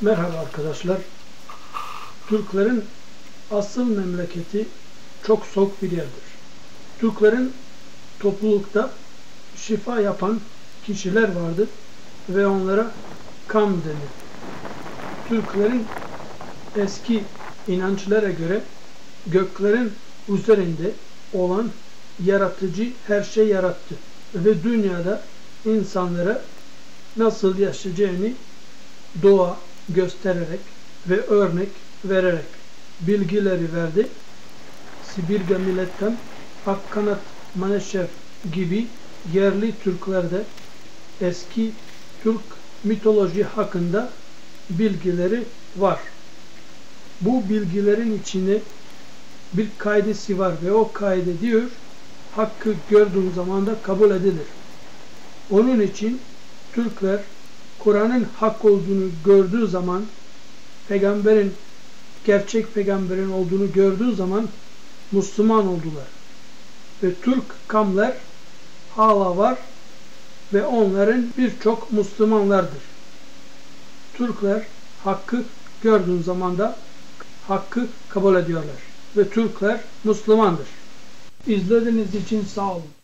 Merhaba arkadaşlar. Türklerin asıl memleketi çok soğuk bir yerdir. Türklerin toplulukta şifa yapan kişiler vardır ve onlara kam denir. Türklerin eski inançlara göre göklerin üzerinde olan yaratıcı her şey yarattı ve dünyada insanlara nasıl yaşayacağını doğa göstererek ve örnek vererek bilgileri verdi. Sibirya milletten Akkanat Maneşev gibi yerli Türklerde eski Türk mitoloji hakkında bilgileri var. Bu bilgilerin içinde bir kaidesi var ve o kaide diyor hakkı gördüğün zaman da kabul edilir. Onun için Türkler Kur'an'ın hak olduğunu gördüğü zaman peygamberin gerçek peygamberin olduğunu gördüğü zaman Müslüman oldular. Ve Türk kamlar hala var ve onların birçok Müslümanlardır. Türkler hakkı gördüğün zaman da hakkı kabul ediyorlar. Ve Türkler Müslümandır. İzlediğiniz için sağ olun.